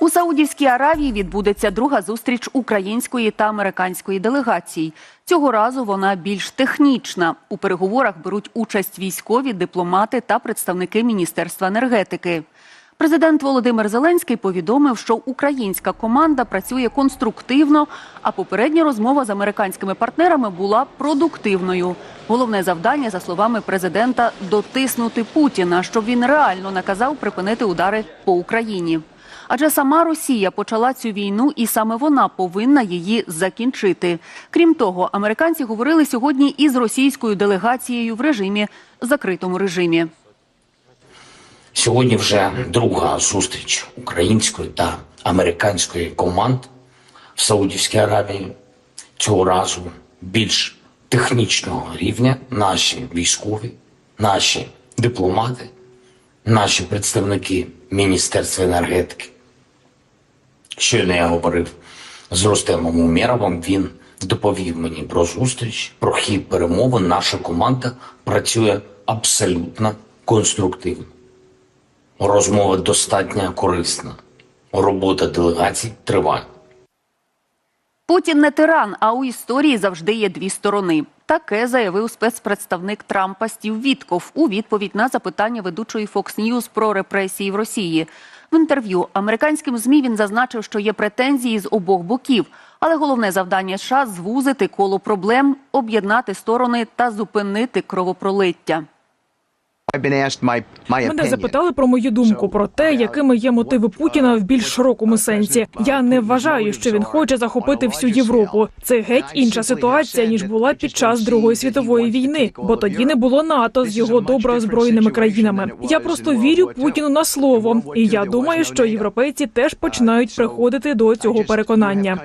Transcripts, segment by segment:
У Саудівській Аравії відбудеться друга зустріч української та американської делегацій. Цього разу вона більш технічна. У переговорах беруть участь військові, дипломати та представники Міністерства енергетики. Президент Володимир Зеленський повідомив, що українська команда працює конструктивно, а попередня розмова з американськими партнерами була продуктивною. Головне завдання, за словами президента, дотиснути Путіна, щоб він реально наказав припинити удари по Україні. Адже сама Росія почала цю війну, і саме вона повинна її закінчити. Крім того, американці говорили сьогодні із російською делегацією в режимі закритому режимі. Сьогодні вже друга зустріч української та американської команд в Саудівській Аравії. Цього разу більш технічного рівня наші військові, наші дипломати, наші представники Міністерства енергетики. Щойно я говорив з Ростемом Умєровим, він доповів мені про зустріч, про хід перемовин. Наша команда працює абсолютно конструктивно. Розмова достатньо корисна. Робота делегацій триває. Путін не тиран, а у історії завжди є дві сторони. Таке заявив спецпредставник Трампа Стів Вітков у відповідь на запитання ведучої Fox News про репресії в Росії. В інтерв'ю американським змі він зазначив, що є претензії з обох боків, але головне завдання США звузити коло проблем, об'єднати сторони та зупинити кровопролиття. Мене запитали про мою думку про те, якими є мотиви Путіна в більш широкому сенсі. Я не вважаю, що він хоче захопити всю Європу. Це геть інша ситуація ніж була під час Другої світової війни, бо тоді не було НАТО з його добре озброєними країнами. Я просто вірю Путіну на слово, і я думаю, що європейці теж починають приходити до цього переконання.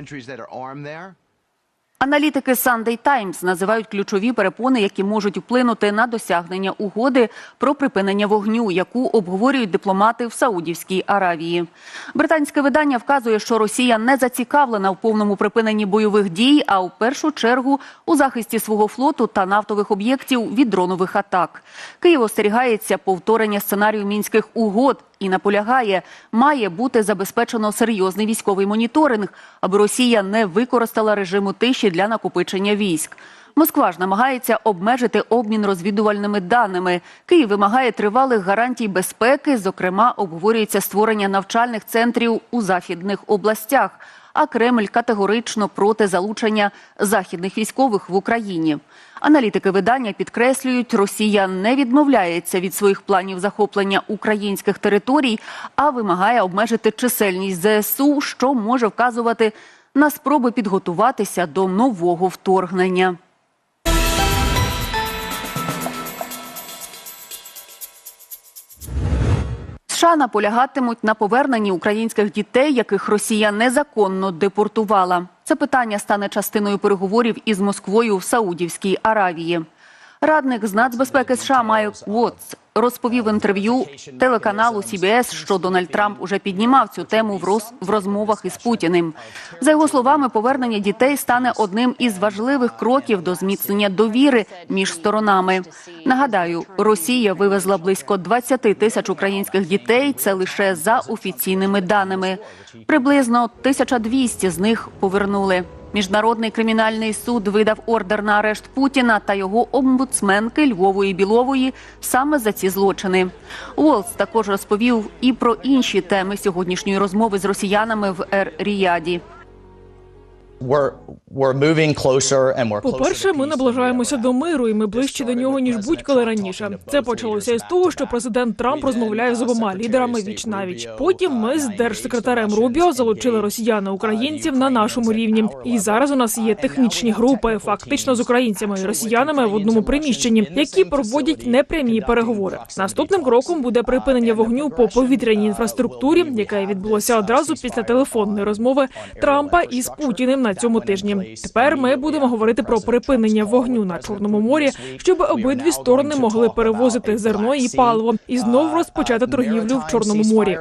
Аналітики Sunday Times називають ключові перепони, які можуть вплинути на досягнення угоди про припинення вогню, яку обговорюють дипломати в Саудівській Аравії. Британське видання вказує, що Росія не зацікавлена в повному припиненні бойових дій, а у першу чергу у захисті свого флоту та нафтових об'єктів від дронових атак. Київ остерігається повторення сценарію мінських угод і наполягає, має бути забезпечено серйозний військовий моніторинг, аби Росія не використала режиму тиші для накопичення військ. Москва ж намагається обмежити обмін розвідувальними даними. Київ вимагає тривалих гарантій безпеки. Зокрема, обговорюється створення навчальних центрів у західних областях. А Кремль категорично проти залучення західних військових в Україні. Аналітики видання підкреслюють, Росія не відмовляється від своїх планів захоплення українських територій, а вимагає обмежити чисельність ЗСУ, що може вказувати на спроби підготуватися до нового вторгнення. США наполягатимуть на поверненні українських дітей, яких Росія незаконно депортувала. Це питання стане частиною переговорів із Москвою в Саудівській Аравії. Радник з нацбезпеки США Майк Уотс розповів інтерв'ю телеканалу CBS, що Дональд Трамп уже піднімав цю тему в роз... в розмовах із Путіним. За його словами, повернення дітей стане одним із важливих кроків до зміцнення довіри між сторонами. Нагадаю, Росія вивезла близько 20 тисяч українських дітей. Це лише за офіційними даними. Приблизно 1200 з них повернули. Міжнародний кримінальний суд видав ордер на арешт Путіна та його омбудсменки Львової Білової саме за ці злочини. Уолс також розповів і про інші теми сьогоднішньої розмови з росіянами в Ер-Ріяді. We're closer По-перше, ми наближаємося до миру, і ми ближче до нього ніж будь-коли раніше. Це почалося із того, що президент Трамп розмовляє з обома лідерами віч навіч. Потім ми з держсекретарем Рубіо залучили росіян і українців на нашому рівні. І зараз у нас є технічні групи, фактично з українцями і росіянами в одному приміщенні, які проводять непрямі переговори. Наступним кроком буде припинення вогню по повітряній інфраструктурі, яке відбулося одразу після телефонної розмови Трампа із Путіним на цьому тижні. Тепер ми будемо говорити про припинення вогню на чорному морі, щоб обидві сторони могли перевозити зерно і паливо і знову розпочати торгівлю в чорному морі.